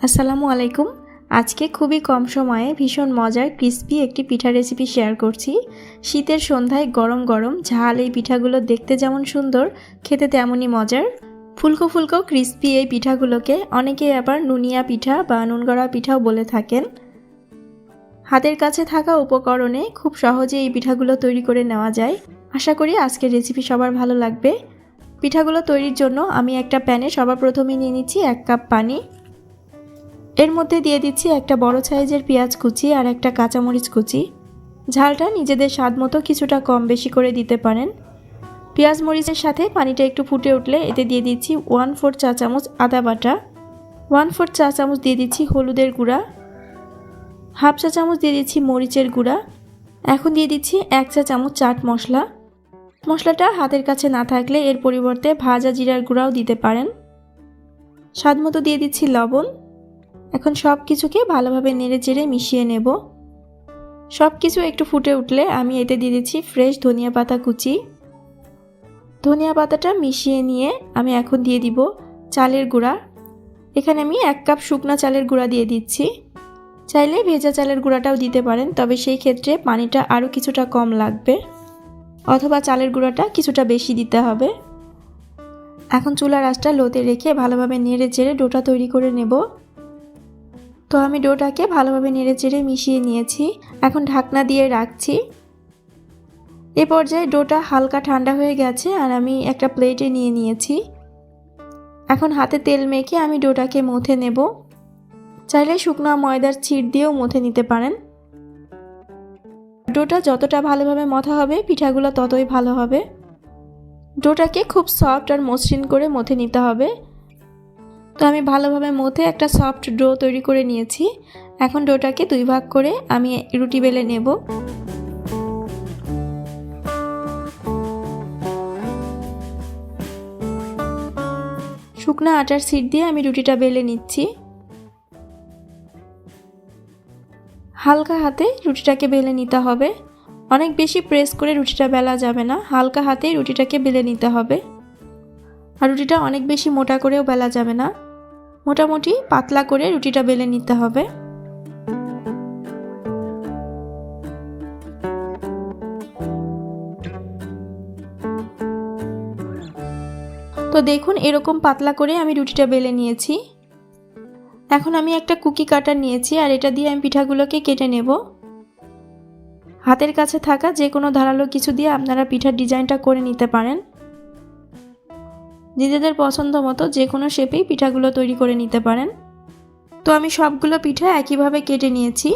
আসসালামু আলাইকুম। আজকে খুবই কম সময়ে ভীষণ মজার ক্রিস্পি একটি পিঠা রেসিপি শেয়ার করছি। শীতের সন্ধ্যায় গরম গরম ঝাল এই পিঠাগুলো দেখতে যেমন সুন্দর, খেতে তেমনই মজার। ফুলকো ফুলকো ক্রিস্পি এই পিঠাগুলোকে অনেকে আবার নুনিয়া পিঠা বা নুনগড়া পিঠাও বলে থাকেন। হাতের কাছে থাকা উপকরণে খুব সহজে এই পিঠাগুলো তৈরি করে নেওয়া যায়। আশা করি আজকের রেসিপি সবার ভালো লাগবে। পিঠাগুলো তৈরির জন্য আমি একটা প্যানে সবার প্রথমে নিয়ে নিচ্ছি এক কাপ পানি। এর মধ্যে দিয়ে দিচ্ছি একটা বড় সাইজের পেঁয়াজ কুচি আর একটা কাঁচামরিচ কুচি। ঝালটা নিজেদের স্বাদ মতো কিছুটা কম বেশি করে দিতে পারেন। পেঁয়াজ মরিচের সাথে পানিটা একটু ফুটে উঠলে এতে দিয়ে দিচ্ছি ওয়ান ফোর চা চামচ আদা বাটা। ওয়ান ফোর চা চামচ দিয়ে দিচ্ছি হলুদের গুঁড়া। হাফ চা চামচ দিয়ে দিচ্ছি মরিচের গুঁড়া। এখন দিয়ে দিচ্ছি এক চা চামচ চাট মশলা। মশলাটা হাতের কাছে না থাকলে এর পরিবর্তে ভাজা জিরার গুঁড়াও দিতে পারেন। স্বাদ মতো দিয়ে দিচ্ছি লবণ। এখন সব কিছুকে ভালোভাবে নেড়ে চেড়ে মিশিয়ে নেব। সব কিছু একটু ফুটে উঠলে আমি এতে দিয়ে দিচ্ছি ফ্রেশ ধনিয়া পাতা কুচি। ধনিয়া পাতাটা মিশিয়ে নিয়ে আমি এখন দিয়ে দিব চালের গুঁড়া। এখানে আমি এক কাপ শুকনো চালের গুঁড়া দিয়ে দিচ্ছি। চাইলে ভেজা চালের গুঁড়াটাও দিতে পারেন, তবে সেই ক্ষেত্রে পানিটা আরও কিছুটা কম লাগবে। অথবা চালের গুঁড়াটা কিছুটা বেশি দিতে হবে। এখন চুলার আঁচটা লোতে রেখে ভালোভাবে নেড়ে চেড়ে ডোটা তৈরি করে নেব। তো আমি ডোটাকে ভালোভাবে নেড়ে চেড়ে মিশিয়ে নিয়েছি। এখন ঢাকনা দিয়ে রাখছি। এ পর্যায়ে ডোটা হালকা ঠান্ডা হয়ে গেছে আর আমি একটা প্লেটে নিয়ে নিয়েছি। এখন হাতে তেল মেখে আমি ডোটাকে মথে নেব। চাইলে শুকনো ময়দার ছিট দিয়েও মথে নিতে পারেন। ডোটা যতটা ভালোভাবে মথা হবে, পিঠাগুলো ততই ভালো হবে। ডোটাকে খুব সফট আর মসৃণ করে মথে নিতে হবে। তো আমি ভালোভাবে মথে একটা সফট ডো তৈরি করে নিয়েছি। এখন ডোটাকে দুই ভাগ করে আমি রুটি বেলে নেব। শুকনো আটার সিট দিয়ে আমি রুটিটা বেলে নিচ্ছি। হালকা হাতে রুটিটাকে বেলে নিতে হবে। অনেক বেশি প্রেস করে রুটিটা বেলা যাবে না, হালকা হাতে রুটিটাকে বেলে নিতে হবে। আর রুটিটা অনেক বেশি মোটা করেও বেলা যাবে না। মোটামুটি পাতলা করে রুটিটা বেলে নিতে হবে। তো দেখুন, এরকম পাতলা করে আমি রুটিটা বেলে নিয়েছি। এখন আমি একটা কুকি কাটার নিয়েছি আর এটা দিয়ে আমি পিঠাগুলোকে কেটে নেব। হাতের কাছে থাকা যে কোনো ধারালো কিছু দিয়ে আপনারা পিঠার ডিজাইনটা করে নিতে পারেন। নিজেদের পছন্দ মতো যে কোনো শেপেই পিঠাগুলো তৈরি করে নিতে পারেন। তো আমি সবগুলো পিঠা একইভাবে কেটে নিয়েছি।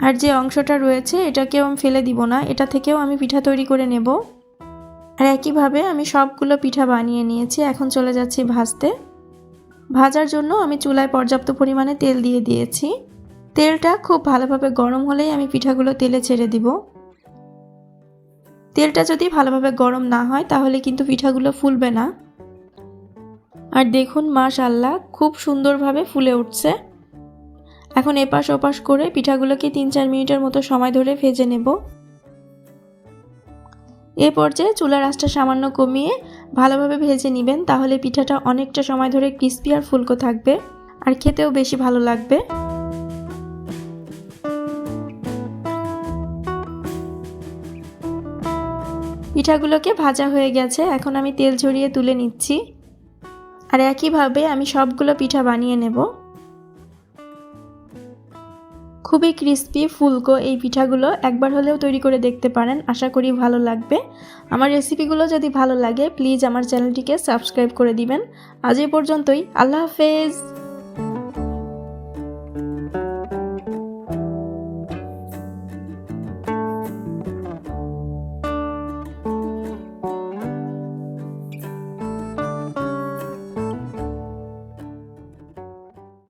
আর যে অংশটা রয়েছে, এটাকেও আমি ফেলে দিব না, এটা থেকেও আমি পিঠা তৈরি করে নেব। আর একইভাবে আমি সবগুলো পিঠা বানিয়ে নিয়েছি, এখন চলে যাচ্ছি ভাজতে। ভাজার জন্য আমি চুলায় পর্যাপ্ত পরিমাণে তেল দিয়ে দিয়েছি। তেলটা খুব ভালোভাবে গরম হলেই আমি পিঠাগুলো তেলে ছেড়ে দিব। তেলটা যদি ভালোভাবে গরম না হয়, তাহলে কিন্তু পিঠাগুলো ফুলবে না। আর দেখুন মাশাল্লাহ খুব সুন্দরভাবে ফুলে উঠছে। এখন এপাশ ওপাশ করে পিঠাগুলোকে তিন চার মিনিটের মতো সময় ধরে ভেজে নেব। এ পর্যায়ে চুলার আঁচটা সামান্য কমিয়ে ভালোভাবে ভেজে নেবেন, তাহলে পিঠাটা অনেকটা সময় ধরে ক্রিস্পি আর ফুলকো থাকবে, আর খেতেও বেশি ভালো লাগবে। পিঠাগুলোকে ভাজা হয়ে গেছে, এখন আমি তেল ঝরিয়ে তুলে নিচ্ছি। আর একইভাবে আমি সবগুলো পিঠা বানিয়ে নেব। খুবই ক্রিস্পি ফুলকো এই পিঠাগুলো একবার হলেও তৈরি করে দেখতে পারেন, আশা করি ভালো লাগবে। আমার রেসিপিগুলো যদি ভালো লাগে প্লিজ আমার চ্যানেলটিকে সাবস্ক্রাইব করে দিবেন। আজ এ পর্যন্তই, আল্লাহ হাফেজ!